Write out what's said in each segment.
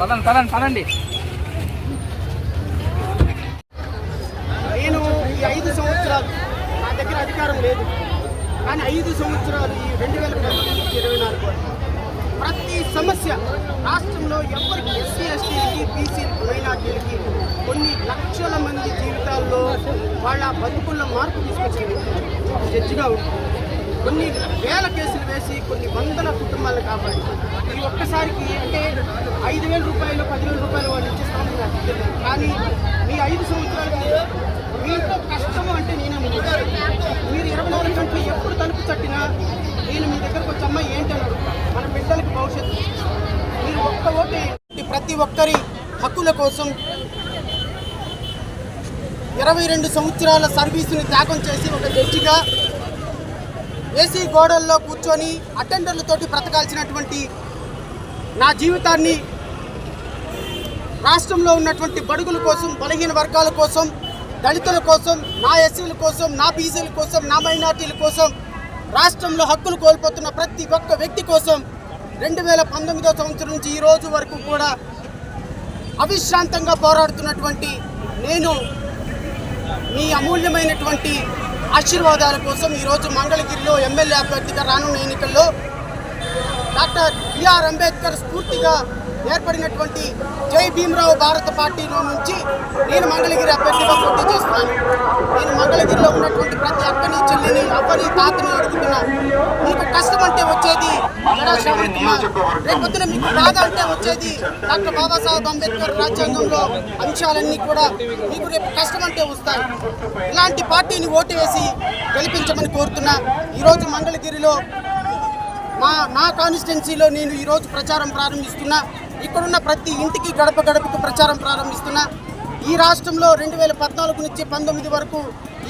పదండి పదండి పదండి నేను ఈ ఐదు సంవత్సరాలు నా దగ్గర అధికారం లేదు. కానీ ఐదు సంవత్సరాలు ఈ రెండు వేల ఇరవై నాలుగు సమస్య. రాష్ట్రంలో ఎవరికి ఎస్సీ ఎస్టీలకి బీసీలకి మైనార్టీలకి కొన్ని లక్షల మంది జీవితాల్లో వాళ్ళ బతుకుల్లో మార్పు తీసుకొచ్చింది. జడ్జిగా ఉంటుంది కొన్ని వేల కేసులు వేసి కొన్ని వందల కుటుంబాలు కాపాడి ఈ ఒక్కసారికి అంటే ఐదు వేల రూపాయలు పదివేల రూపాయలు వాళ్ళు ఇచ్చేస్తామని నాకు తెలియదు. కానీ మీ ఐదు సంవత్సరాలకి మీతో కష్టము అంటే నేనే ముందు మీరు ఇరవై నాలుగు గంటలు ఎప్పుడు తలుపు తట్టినా నేను మీ దగ్గరకు వచ్చి అమ్మాయి ఏంటన్నాడు మన బిడ్డలకి భవిష్యత్తు మీరు ఒక్క ఓటే ప్రతి ఒక్కరి హక్కుల కోసం ఇరవై రెండు సంవత్సరాల సర్వీసుని త్యాగం చేసి ఒక జడ్జిగా ఏసీ గోడల్లో కూర్చొని అటెండర్లతోటి బ్రతకాల్సినటువంటి నా జీవితాన్ని రాష్ట్రంలో ఉన్నటువంటి బడుగుల కోసం బలహీన వర్గాల కోసం దళితుల కోసం నా ఎస్సీల కోసం నా బీసీల కోసం నా మైనార్టీల కోసం రాష్ట్రంలో హక్కులు కోల్పోతున్న ప్రతి ఒక్క వ్యక్తి కోసం రెండు వేల పంతొమ్మిదో సంవత్సరం నుంచి ఈ రోజు వరకు కూడా అవిశ్రాంతంగా పోరాడుతున్నటువంటి నేను మీ అమూల్యమైనటువంటి ఆశీర్వాదాల కోసం ఈరోజు మంగళగిరిలో ఎమ్మెల్యే అభ్యర్థిగా రానున్న ఎన్నికల్లో డాక్టర్ బిఆర్ అంబేద్కర్ స్ఫూర్తిగా ఏర్పడినటువంటి జై భీమరావు భారత పార్టీలో నుంచి నేను మంగళగిరి అభ్యర్థిగా పోటీ చేస్తున్నాను. నేను మంగళగిరిలో ఉన్నటువంటి ప్రతి అక్కని చెల్లిని అవ్వని తాతని అడుగుతున్నా. మీకు కష్టం అంటే వచ్చేది రేపొద్దున మీకు బాధ అంటే వచ్చేది డాక్టర్ బాబాసాహెబ్ అంబేద్కర్ రాజ్యాంగంలో అంశాలన్నీ కూడా మీకు రేపు కష్టం అంటే వస్తాయి. ఇలాంటి పార్టీని ఓటు వేసి గెలిపించమని కోరుతున్నా. ఈరోజు మంగళగిరిలో మా నా కాన్స్టిట్యున్సీలో నేను ఈరోజు ప్రచారం ప్రారంభిస్తున్నా. ఇక్కడున్న ప్రతి ఇంటికి గడప గడపకు ప్రచారం ప్రారంభిస్తున్న. ఈ రాష్ట్రంలో రెండు వేల పద్నాలుగు నుంచి పంతొమ్మిది వరకు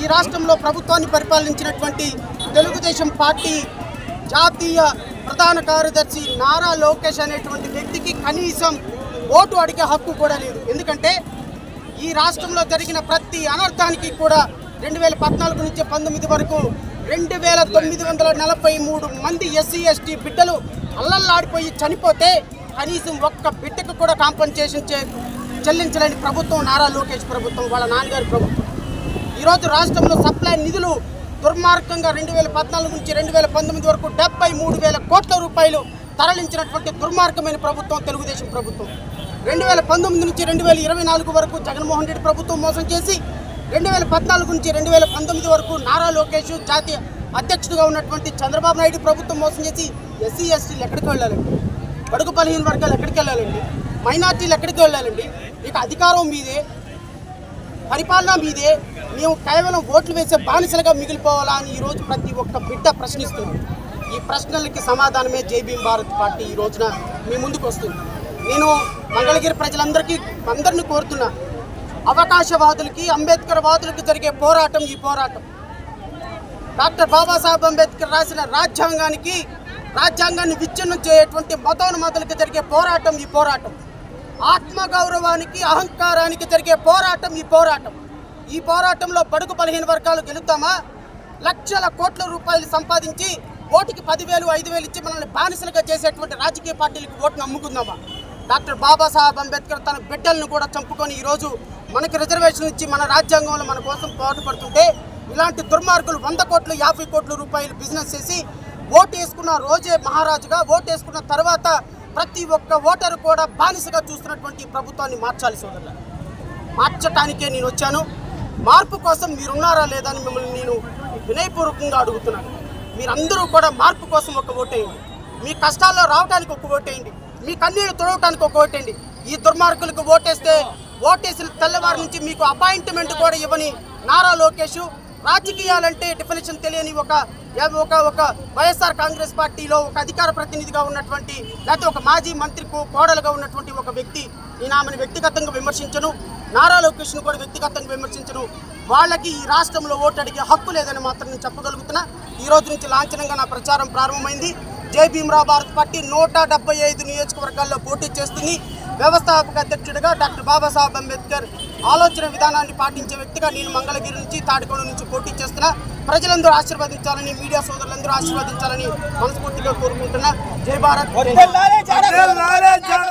ఈ రాష్ట్రంలో ప్రభుత్వాన్ని పరిపాలించినటువంటి తెలుగుదేశం పార్టీ జాతీయ ప్రధాన కార్యదర్శి నారా లోకేష్ అనేటువంటి వ్యక్తికి కనీసం ఓటు అడిగే హక్కు కూడా లేదు. ఎందుకంటే ఈ రాష్ట్రంలో జరిగిన ప్రతి అనర్థానికి కూడా రెండు వేల పద్నాలుగు నుంచి పంతొమ్మిది వరకు రెండు వేల తొమ్మిది వందల నలభై మూడు మంది ఎస్సీ ఎస్టీ బిడ్డలు అల్లల్లాడిపోయి చనిపోతే కనీసం ఒక్క బిడ్డకు కూడా కాంపన్సేషన్ చే చెల్లించలేని ప్రభుత్వం నారా లోకేష్ ప్రభుత్వం వాళ్ళ నాన్నగారి ప్రభుత్వం. ఈరోజు రాష్ట్రంలో సప్లై నిధులు దుర్మార్గంగా రెండు వేల పద్నాలుగు నుంచి రెండు వేల పంతొమ్మిది వరకు డెబ్బై మూడు వేల కోట్ల రూపాయలు తరలించినటువంటి దుర్మార్గమైన ప్రభుత్వం తెలుగుదేశం ప్రభుత్వం. రెండు వేల పంతొమ్మిది నుంచి రెండు వేల ఇరవై నాలుగు వరకు జగన్మోహన్ రెడ్డి ప్రభుత్వం మోసం చేసి రెండు వేల పద్నాలుగు నుంచి రెండు వేల పంతొమ్మిది వరకు నారా లోకేష్ జాతీయ అధ్యక్షుడిగా ఉన్నటువంటి చంద్రబాబు నాయుడు ప్రభుత్వం మోసం చేసి ఎస్సీ ఎస్టీలు ఎక్కడికి వెళ్ళాలి బడుగు బలహీన వర్గాలు ఎక్కడికి వెళ్ళాలండి? మైనార్టీలు ఎక్కడికి వెళ్ళాలండి? ఇక అధికారం మీదే పరిపాలన మీదే మేము కేవలం ఓట్లు వేసే బానిసలుగా మిగిలిపోవాలా అని ఈరోజు ప్రతి ఒక్క బిడ్డ ప్రశ్నిస్తున్నాం ఈ ప్రశ్నలకి సమాధానమే జైభీం భారత్ పార్టీ ఈ రోజున మీ ముందుకు వస్తుంది. నేను మంగళగిరి ప్రజలందరికీ అందరిని కోరుతున్నా అవకాశవాదులకి అంబేద్కర్ వాదులకు జరిగే పోరాటం ఈ పోరాటం. డాక్టర్ బాబాసాహెబ్ అంబేద్కర్ రాసిన రాజ్యాంగానికి రాజ్యాంగాన్ని విచ్ఛిన్నం చేయటువంటి మతోన్మతులకు జరిగే పోరాటం ఈ పోరాటం. ఆత్మగౌరవానికి అహంకారానికి జరిగే పోరాటం ఈ పోరాటం. ఈ పోరాటంలో బడుగు బలహీన వర్గాలు గెలుద్దామా? లక్షల కోట్ల రూపాయలు సంపాదించి ఓటుకి పదివేలు ఐదు వేలు ఇచ్చి మనల్ని బానిసలుగా చేసేటువంటి రాజకీయ పార్టీలకు ఓటును అమ్ముకుందామా డాక్టర్ బాబాసాహెబ్ అంబేద్కర్ తన బిడ్డలను కూడా చంపుకొని ఈరోజు మనకి రిజర్వేషన్ ఇచ్చి మన రాజ్యాంగంలో మన కోసం పాటుపడుతుంటే ఇలాంటి దుర్మార్గులు వంద కోట్లు యాభై కోట్ల రూపాయలు బిజినెస్ చేసి ఓటు వేసుకున్న రోజే మహారాజుగా ఓటు వేసుకున్న తర్వాత ప్రతి ఒక్క ఓటరు కూడా బానిసగా చూస్తున్నటువంటి ప్రభుత్వాన్ని మార్చాలి సోదరుల మార్చటానికే నేను వచ్చాను. మార్పు కోసం మీరున్నారా లేదా అని మిమ్మల్ని నేను వినయపూర్వకంగా అడుగుతున్నాను. మీరందరూ కూడా మార్పు కోసం ఒక ఓటేయండి మీ కష్టాల్లో రావడానికి ఒక ఓటేయండి మీ కన్నీళ్ళు తొడవటానికి ఒక ఓటేయండి ఈ దుర్మార్గులకు ఓటేస్తే ఓటేసిన తెల్లవారి నుంచి మీకు అపాయింట్మెంట్ కూడా ఇవ్వని నారా లోకేష్ రాజకీయాలంటే డెఫినేషన్ తెలియని ఒక ఒక ఒక వైఎస్ఆర్ కాంగ్రెస్ పార్టీలో ఒక అధికార ప్రతినిధిగా ఉన్నటువంటి లేకపోతే ఒక మాజీ మంత్రికు కోడలుగా ఉన్నటువంటి ఒక వ్యక్తి నేను ఆమెను వ్యక్తిగతంగా విమర్శించను. నారా లోకేష్ను కూడా వ్యక్తిగతంగా విమర్శించను. వాళ్ళకి ఈ రాష్ట్రంలో ఓటు అడిగే హక్కు లేదని మాత్రం నేను చెప్పగలుగుతున్నా. ఈ రోజు నుంచి లాంఛనంగా నా ప్రచారం ప్రారంభమైంది. జై భీమరావు భారత్ పార్టీ నూట డెబ్బై ఐదు నియోజకవర్గాల్లో పోటీ చేస్తుంది. వ్యవస్థాపక అధ్యక్షుడిగా డాక్టర్ బాబాసాహెబ్ అంబేద్కర్ ఆలోచన విధానాన్ని పాటించే వ్యక్తిగా నేను మంగళగిరి నుంచి తాడికొండ నుంచి పోటీ చేస్తున్నా. ప్రజలందరూ ఆశీర్వదించాలని మీడియా సోదరులందరూ ఆశీర్వదించాలని మనస్ఫూర్తిగా కోరుకుంటున్నా. జై భారత్.